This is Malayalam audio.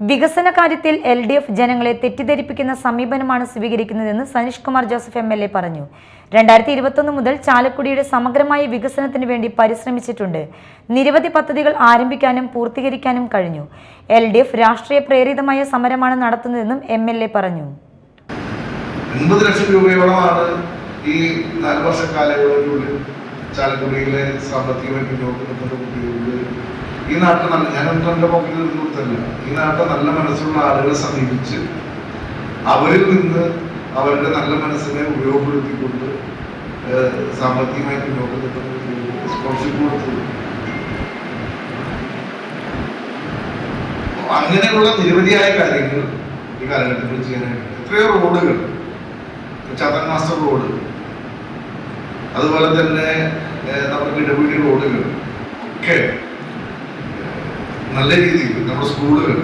വികസന കാര്യത്തിൽ എൽ ഡി എഫ് ജനങ്ങളെ തെറ്റിദ്ധരിപ്പിക്കുന്ന സമീപനമാണ് സ്വീകരിക്കുന്നതെന്ന് Saneesh Kumar Joseph M L A പറഞ്ഞു. രണ്ടായിരത്തി ഇരുപത്തൊന്ന് മുതൽ ചാലക്കുടിയുടെ സമഗ്രമായ വികസനത്തിന് വേണ്ടി പരിശ്രമിച്ചിട്ടുണ്ട്. നിരവധി പദ്ധതികൾ ആരംഭിക്കാനും പൂർത്തീകരിക്കാനും കഴിഞ്ഞു. എൽ ഡി എഫ് രാഷ്ട്രീയ പ്രേരിതമായ സമരമാണ് നടത്തുന്നതെന്നും എം എൽ എ പറഞ്ഞു. ലക്ഷം രൂപയോളമാണ് ഈ നാല് വർഷ ചാലക്കുടിയിലെ സാമ്പത്തികമായി പിന്നോട്ട് നിൽക്കുന്ന കുട്ടികൾക്ക് ഈ നാട്ടിൽ നല്ല ഞാൻ എന്റെ പോക്കറ്റിൽ നിന്ന് കൊടുത്തല്ല? ഈ നാട്ടിൽ നല്ല മനസ്സുള്ള ആളുകളെ സമീപിച്ച് അവരിൽ നിന്ന് അവരുടെ നല്ല മനസ്സിനെ ഉപയോഗപ്പെടുത്തിക്കൊണ്ട് സാമ്പത്തികമായി പിന്നോട്ട് നിൽക്കുന്ന സ്കോളർഷിപ്പ് കൊടുത്തു. അങ്ങനെയുള്ള നിരവധിയായ കാര്യങ്ങൾ ഈ കാലഘട്ടത്തിൽ ചെയ്യാനായിട്ട് എത്രയോ റോഡുകൾ. ചതൻ റോഡ്. അതുപോലെ തന്നെ നമുക്ക് ഇടപെടി റോഡുകൾ. ഒക്കെ നല്ല രീതിയിൽ നമ്മുടെ സ്കൂളുകൾ